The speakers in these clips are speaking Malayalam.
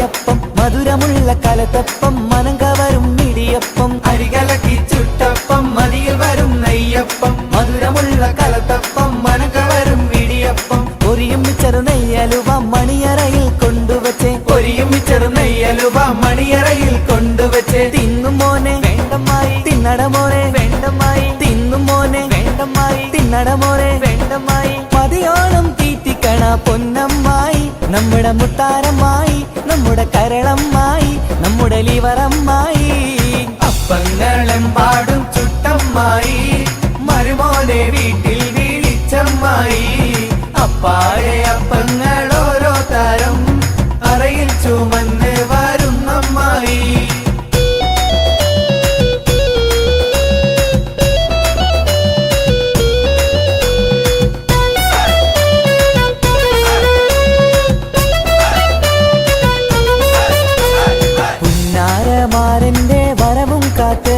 മധുരമുള്ള കലത്തപ്പം മനം കവരും ഇടിയപ്പം. അരികലക്കി ചുട്ടപ്പം മതിയിൽ വരും നെയ്യപ്പം. മധുരമുള്ള കലത്തപ്പം മനം കവരും ഇടിയപ്പം. പൊരിയും ചെറു നെയ്യലുവ മണിയറയിൽ കൊണ്ടുവച്ചേ. പൊരിയും ചെറു നെയ്യലുവ മണിയറയിൽ കൊണ്ടുവച്ച്. തിന്നും മോനെ വേണ്ടമായി തിന്നട മോനെ വേണ്ടമായി തിന്നും മോനെ വേണ്ടമായി തിന്നട മോനെ വേണ്ടമായി മതിയോളം തീറ്റിക്കണ പൊന്നമ്മായി നമ്മുടെ മുത്താരമ്മായി. നമ്മുടെ കരളമ്മായി നമ്മുടെ ലിവറമ്മായി. അപ്പങ്ങളെമ്പാടും ചുട്ടമ്മായി മരുമോനെ വീട്ടിൽ വിളിച്ചമ്മായി. അപ്പാടെ പുന്നാരമാരന്റെ വരവും കാത്ത്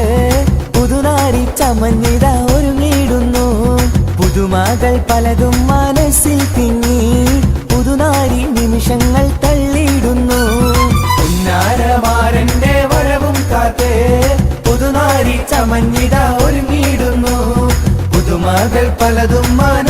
പുതുനാരി ചമഞ്ഞിത ഒരുങ്ങിയിടുന്നു. പുതുമകൾ പലതും മനസ്സിൽ തിങ്ങി പുതുനാരി നിമിഷങ്ങൾ തള്ളിയിടുന്നു. പുന്നാരമാരന്റെ വരവും കാത്ത് പുതുനാരി ചമഞ്ഞിത ഒരുങ്ങിയിടുന്നു. പുതുമകൾ പലതും മനസ്സിൽ